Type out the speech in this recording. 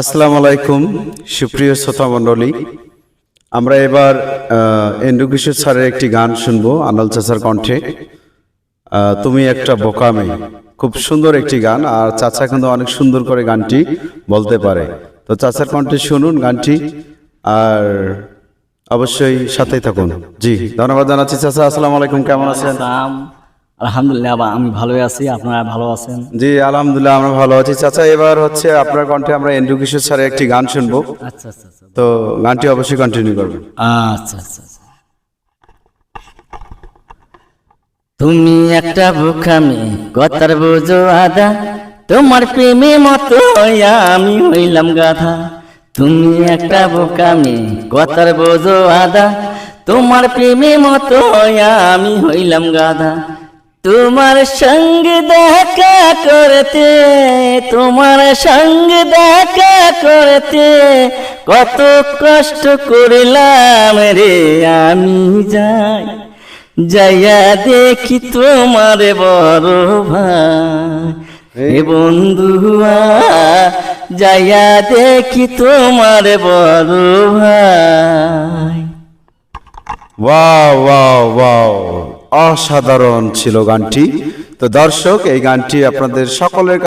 আসসালামু আলাইকুম, সুপ্রিয় শ্রোতা মণ্ডলী। আমরা এবার এন্ডু কিশোর স্যারের একটি গান শুনব আনাল চাচার কণ্ঠে। তুমি একটা বোকামে খুব সুন্দর একটি গান, আর চাচা কিন্তু অনেক সুন্দর করে গানটি বলতে পারে। তো চাচার কণ্ঠে শুনুন গানটি, আর অবশ্যই সাথেই থাকুন। জি, ধন্যবাদ জানাচ্ছি চাচা। আসসালামু আলাইকুম, কেমন আছেন? আলহামদুলিল্লাহ আমি ভালোই আছি আপনারা ভালো আছেন? জি আলহামদুলিল্লাহ আমরা ভালো আছি। চাচা এবার হচ্ছে আপনার কণ্ঠে আমরা এন্ডু কিশোর স্যারের একটি গান শুনব। আচ্ছা আচ্ছা আচ্ছা। তো গানটি অবশ্যই কন্টিনিউ করবেন। আচ্ছা আচ্ছা আচ্ছা। তুমি একটা বোকামি কথার বোঝো আদা তোমার প্রেমে মতো হইয়া আমি হইলাম গাধা। তুমি একটা বোকামি কথার বোঝো আদা তোমার প্রেমে মতো হইয়া আমি হইলাম গাধা। তোমার সঙ্গে দেখা করতে, তোমার সঙ্গে দেখা করতে কত কষ্ট করিলাম রে আমি যাই। যাইয়া দেখি তোমার বড় ভাই। বন্ধুয়া যাইয়া দেখি তোমার বড় ভাই। Wow wow wow. অসাধারণ ছিল গানটি। তো দর্শক এই গানটি আপনাদের সকলের